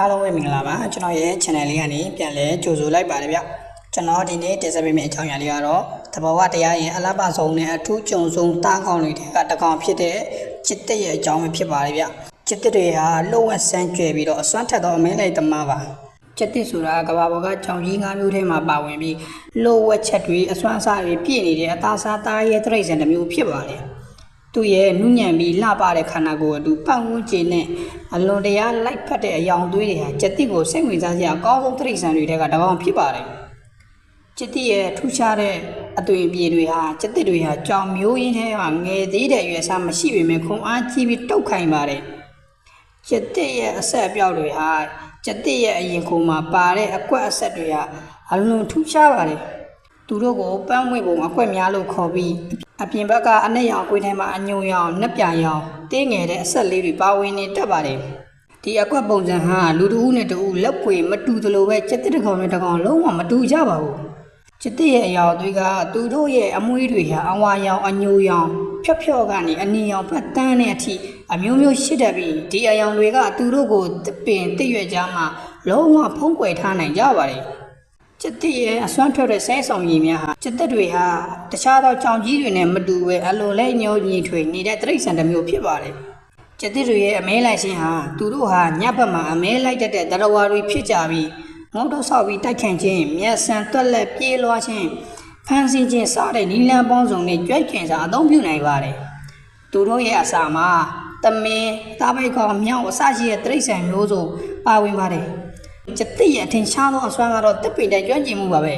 အားလုံးပဲမင်္ဂလာပါကျွန်တော်ရဲ့ channel လေးကနေပြန်လဲကြိုဆိုလိုက်ပါတယ်ဗျကျွန်တော်ဒီနေ့တင်ဆက်ပေးမယ့်အကြောင်းအရာလေးကတော့တဘာဝတရားရဲ့အလားပါဆုံးနဲ့အထူးကြုံဆုံးတားကောင်းတွေကတကောင်ဖြစ်တဲ့จิตတက်ရဲ့အကြောင်းပဲဖြစ်ပါတယ်ဗျจิตတက်တွေဟာလှုပ်ဝက်ဆန်းကြွယ်ပြီးတော့အစွမ်းထက်သောအမင်းလိုက်သမားပါจิตတက်ဆိုတာကဘာပေါ်ကကြောင်ကြီးငါးမျိုးထဲမှာပါဝင်ပြီးလှုပ်ဝက်ချက်တွေအစွမ်းအစားတွေပြည့်နေတဲ့အသားစားသားရဲ့တရိတ်ဆန်တစ်မျိုးဖြစ်ပါတယ် သူ့ရဲ့နုညံပြီးလှပတဲ့ခန္ဓာကိုယ်အတူပတ်ဝန်းကျင်နဲ့အလွန်တရာလိုက်ဖက်တဲ့အယောင်သွေးတွေဟာจิตတက်ကိုစိတ်ဝင်စားစရာအကောင်းဆုံးတရိတ်ဆန်တွေထဲကတစ်ကောင်ဖြစ်ပါတယ် จิตတိရဲ့ထူးခြားတဲ့အသွင်အပြေတွေဟာจิตတိတွေဟာကြောင်မျိုးရင်းထဲမှာငယ်သေးတဲ့ရွယ်စားမရှိပေမဲ့ခွန်အားကြီးပြီးတုတ်ခိုင်ပါတယ်จิตတိရဲ့အဆက်အပြောက်တွေဟာจิตတိရဲ့အရင်ခုမှာပါတဲ့အကွက်အဆက်တွေဟာအလွန်ထူးခြားပါတယ် သူတို့ကိုပန်းမွေပုံအကွက်များလို့ခေါ်ပြီးအပြင်ဘက်ကအနက်ရောင်အကွေးထဲမှာအညုံရောင်၊နက်ပြာရောင်၊တင်းငယ်တဲ့အဆက်လေးတွေပါဝင်နေတတ်ပါတယ်။ဒီအကွက်ပုံစံဟာလူတဦးနဲ့တဦးလက်ကွေမတူသလိုပဲကျက်တစ်ကောင်နဲ့တစ်ကောင်လုံးဝမတူကြပါဘူး။ကျက်တစ်ရဲ့အရာတွေကသူတို့ရဲ့အမွှေးတွေဟာအဝါရောင်အညိုရောင်ဖြော့ဖြော့ကနေအနီရောင်ဖက်တန်းတဲ့အထိအမျိုးမျိုးရှိတတ်ပြီးဒီအရာတွေကသူတို့ကိုပင်တည့်ရွက်ကြမှာလုံးဝဖုံးကွယ်ထားနိုင်ကြပါတယ်။ ကျစ်တရဲ့အစွမ်းထွက်တဲ့ဆဲဆောင်ရည်များဟာကျစ်တတွေဟာတခြားသောကြောင်ကြီးတွေနဲ့မတူပဲအလိုလဲညှိုးညီထွေနေတဲ့တိရစ္ဆာန်တစ်မျိုးဖြစ်ပါတယ်ကျစ်တတွေရဲ့အမဲလိုက်ခြင်းဟာသူတို့ဟာညဘက်မှာအမဲလိုက်တတ်တဲ့တရဝါတွေဖြစ်ကြပြီးငုံတော့ဆောက်ပြီးတိုက်ခန့်ခြင်းမျက်စံတွက်လက်ပြေးလွှားခြင်းဖန်ဆင်းခြင်းစတဲ့နီလန်ပေါင်းစုံနဲ့ကြွက်ကျင်စာအသုံးပြုနိုင်ပါတယ်သူတို့ရဲ့အစာမှာသမင်း၊သားပိတ်ကောင်၊မြောင်းအစရှိတဲ့တိရစ္ဆာန်မျိုးစုံပါဝင်ပါတယ် ကျက်သစ်ရဲ့အထင်ရှားသောအစွမ်းကတော့တစ်ပင်တဲ့ကြွက်ကျင်မှုပါပဲ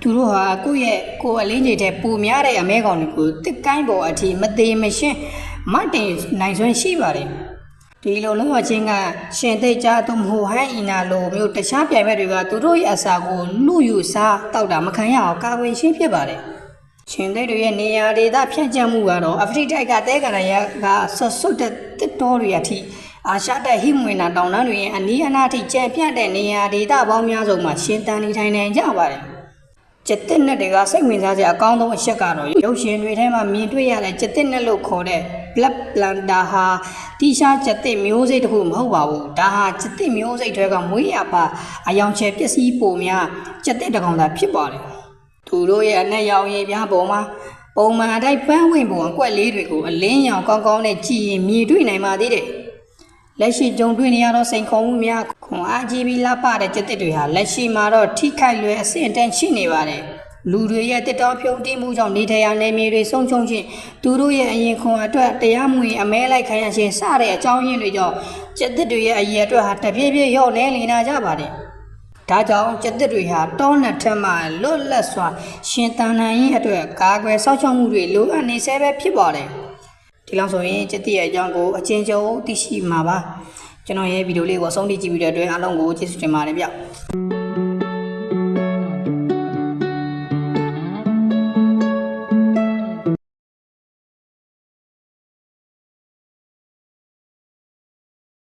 သူတို့ဟာကိုယ့်ရဲ့ကိုယ်အလင်းကြီးတဲ့ပူများတဲ့အမဲကောင်တွေကိုတစ်ကိုင်းပေါ်အထိမသေးမရှင်းမတင်နိုင်စွမ်းရှိပါတယ်ဒီလိုလုံးဝချင်းကရှင်သိကြသူမဟုတ်ဟန်အီနာလိုမျိုးတခြားပြိုင်ဘက်တွေကသူတို့ရဲ့အစာကိုလူယူစားတောက်တာမခံရအောင်ကာဝေရှင်းဖြစ်ပါတယ်ရှင်သိတွေရဲ့နေရာဒေသဖြန့်ကျက်မှုကတော့အဖရိတိုက်ကတဲကရရကဆွတ်ဆွတ်တဲ့တစ်တော်တွေအထိအာရှတဲ့ဟိမွေနာတောင်တန်းတွေရဲ့အနီးအနားအထိကျန်ပြန့်တဲ့နေရာဒေသပေါင်းများစုံမှာရှင်တန်နေထိုင်နိုင်ကြပါတယ်ကျက်တစ်နဲ့တွေကစိတ်ဝင်စားစရာအကောင်းဆုံးအချက်ကတော့ရုပ်ရှင်တွေထဲမှာမြင်တွေ့ရတဲ့ကျက်တစ်နဲ့လို့ခေါ်တဲ့ black blender ဟာတီရှားကျက်တစ်မျိုးစိတ်တစ်ခုမဟုတ်ပါဘူးဒါဟာကျက်တစ်မျိုးစိတ်တွေကမွေးရပါအယောင်ချဲပစ္စည်းပုံများကျက်တစ်တစ်ကောင်သာဖြစ်ပါတယ်သူတို့ရဲ့အနက်ရောင်ရည်ပြားပုံမှာပုံမှန်အတိုင်းပန်းဝင်ပုံအကွက်လေးတွေကိုအလင်းရောင်ကောင်းကောင်းနဲ့ကြည်ရင်မြင်တွေ့နိုင်ပါသေးတယ် လက်ရှိကြုံတွေ့နေရသောစိန်ခေါ်မှုများခွန်အားကြီးပြီးလှပတဲ့ကြက်တစ်တွေဟာလက်ရှိမှာတော့ထိခိုက်လွယ်အဆင့်အတန်းရှိနေပါတယ်လူတွေရဲ့တစ်တော်ဖြုံတိမှုကြောင့်နေထိုင်ရာနယ်မြေတွေဆုံးရှုံးခြင်းသူတို့ရဲ့အရင်ခွန်အတွက်တရားမဝင်အမဲလိုက်ခံရခြင်းစတဲ့အကြောင်းရင်းတွေကြောင့်ကျက်တစ်တွေရဲ့အရေးအတွက်ဟာတပြေးပြေးလျော့နေလင်လာကြပါတယ်။ဒါကြောင့်ကျက်တစ်တွေဟာတောနထက်မှလွတ်လပ်စွာရှင်တန်နိုင်ရင်အတွက်ကာကွယ်စောင့်ရှောက်မှုတွေလိုအပ်နေဆဲပဲဖြစ်ပါတယ်။ ဒီလောက်ဆိုရင်ကျက်တိရဲ့အကြောင်းကိုအချင်းချင်းသိရှိမှာပါကျွန်တော်ရဲ့ဗီဒီယိုလေးကိုအဆုံးထိကြည့်ပြီးတဲ့အတွက်အားလုံးကိုကျေးဇူးတင်ပါတယ်ဗျ